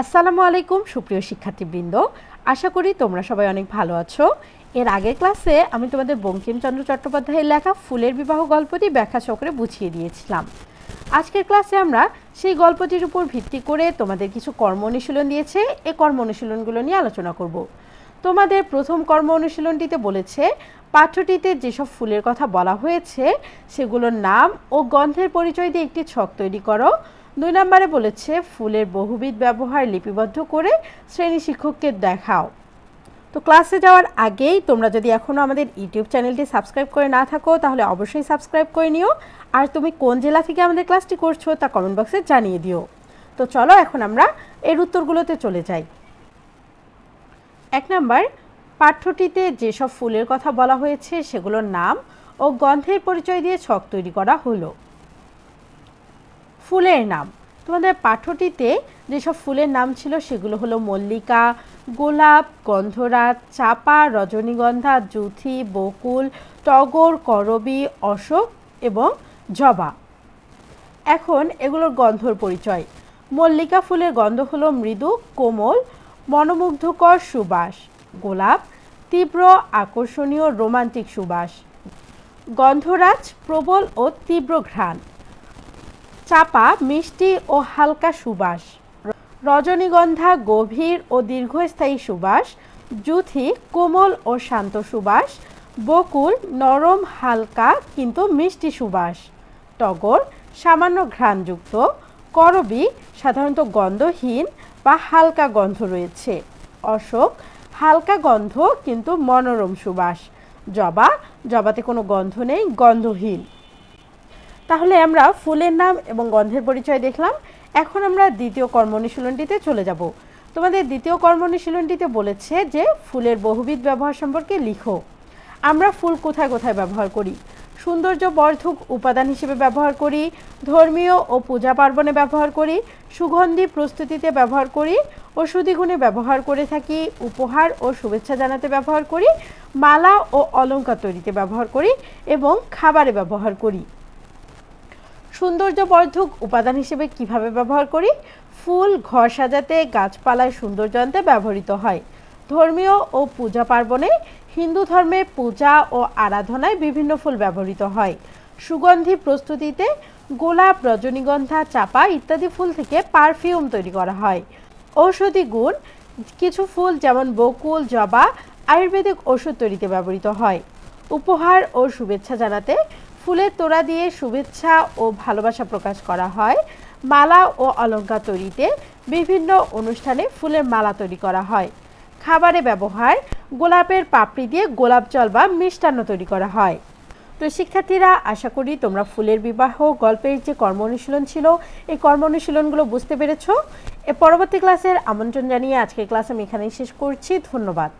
আসসালামু আলাইকুম, সুপ্রিয় শিক্ষার্থীবৃন্দ। আশা করি তোমরা সবাই অনেক ভালো আছো। এর আগের ক্লাসে আমি তোমাদের বঙ্কিমচন্দ্র চট্টোপাধ্যায়ের লেখা ফুলের বিবাহ গল্পটি ব্যাখ্যা চক্রে বুঝিয়ে দিয়েছিলাম। আজকের ক্লাসে আমরা সেই গল্পটির উপর ভিত্তি করে তোমাদের কিছু কর্ম অনুশীলন দিয়েছে। এই কর্ম অনুশীলনগুলো নিয়ে আলোচনা করব। তোমাদের প্রথম কর্ম অনুশীলনটিতে বলেছে পাঠ্যটিতে যেসব ফুলের কথা বলা হয়েছে, সেগুলোর নাম ও গন্ধের পরিচয় দিয়ে একটি ছক তৈরি করো। দুই নম্বরে বলেছে, ফুলের বহুবিধ ব্যবহার লিপিবদ্ধ করে শ্রেণি শিক্ষককে দেখাও। তো ক্লাসে যাওয়ার আগেই তোমরা যদি এখনও আমাদের ইউটিউব চ্যানেলটি সাবস্ক্রাইব করে না থাকো, তাহলে অবশ্যই সাবস্ক্রাইব করে নিও। আর তুমি কোন জেলা থেকে আমাদের ক্লাসটি করছ তা কমেন্ট বক্সে জানিয়ে দিও। তো চলো এখন আমরা এর উত্তরগুলোতে চলে যাই। এক নম্বর, পাঠ্যটিতে যেসব ফুলের কথা বলা হয়েছে সেগুলোর নাম ও গন্ধের পরিচয় দিয়ে ছক তৈরি করা হলো। ফুলের নাম। তোমাদের পাঠ্যটিতে যেসব ফুলের নাম ছিল সেগুলো হলো মল্লিকা, গোলাপ, গন্ধরাজ, চাপা, রজনীগন্ধা, জুথি, বকুল, টগর, করবী, অশোক এবং জবা। এখন এগুলোর গন্ধর পরিচয়। মল্লিকা ফুলের গন্ধ হলো মৃদু, কোমল, মনোমুগ্ধকর সুবাস। গোলাপ, তীব্র, আকর্ষণীয়, রোমান্টিক সুবাস। গন্ধরাজ প্রবল ও তীব্র ঘ্রাণ। চাপা, মিষ্টি ও হালকা সুবাস। রজনীগন্ধা, গভীর ও দীর্ঘস্থায়ী সুবাস। জুথি, কোমল ও শান্ত সুবাস। বকুল, নরম, হালকা, কিন্তু মিষ্টি সুবাস। টগর, সামান্য ঘ্রাণযুক্ত। করবি, সাধারণত গন্ধহীন বা হালকা গন্ধ রয়েছে। অশোক, হালকা গন্ধ, কিন্তু মনোরম সুবাস। জবা, জবাতে কোনো গন্ধ নেই, গন্ধহীন। তাহলে আমরা ফুলের নাম এবং গন্ধের পরিচয় দেখলাম। এখন আমরা দ্বিতীয় কর্ম অনুশীলনটিতে চলে যাব। তোমাদের দ্বিতীয় কর্ম অনুশীলনটিতে বলেছে যে ফুলের বহুবিধ ব্যবহার সম্পর্কে লিখো। আমরা ফুল কোথায় কোথায় ব্যবহার করি? সৌন্দর্য বর্ধক উপাদান হিসেবে ব্যবহার করি, ধর্মীয় ও পূজা পার্বণে ব্যবহার করি, সুগন্ধি প্রস্তুতিতে ব্যবহার করি, ওষুধি গুণে ব্যবহার করে থাকি, উপহার ও শুভেচ্ছা জানাতে ব্যবহার করি, মালা ও অলংকার তৈরিতে ব্যবহার করি এবং খাবারে ব্যবহার করি। সৌন্দর্যবর্ধক উপাদান হিসেবে কীভাবে ব্যবহার করি? ফুল ঘর সাজাতে গাছপালায় সৌন্দর্য আনতে ব্যবহৃত হয়। ধর্মীয় ও পূজা পার্বণে হিন্দু ধর্মে পূজা ও আরাধনায় বিভিন্ন ফুল ব্যবহৃত হয়। সুগন্ধি প্রস্তুতিতে গোলাপ, রজনীগন্ধা, চাপা ইত্যাদি ফুল থেকে পারফিউম তৈরি করা হয়। ঔষধি গুণ, কিছু ফুল যেমন বকুল, জবা, আয়ুর্বেদিক ওষুধ তৈরিতে ব্যবহৃত হয়। উপহার ও শুভেচ্ছা জানাতে ফুলের তোড়া দিয়ে শুভেচ্ছা ও ভালোবাসা প্রকাশ করা হয়। মালা ও অলংকার তৈরিতে বিভিন্ন অনুষ্ঠানে ফুলের মালা তৈরি করা হয়। খাবারে ব্যবহার, গোলাপের পাপড়ি দিয়ে গোলাপ জল বা মিষ্টান্ন তৈরি করা হয়। তো শিক্ষার্থীরা, আশা করি তোমরা ফুলের বিবাহ, গল্পের যে কর্ম অনুশীলন ছিল, এই কর্ম অনুশীলনগুলো বুঝতে পেরেছ। এ পরবর্তী ক্লাসের আমন্ত্রণ জানিয়ে আজকের ক্লাস আমি এখানেই শেষ করছি। ধন্যবাদ।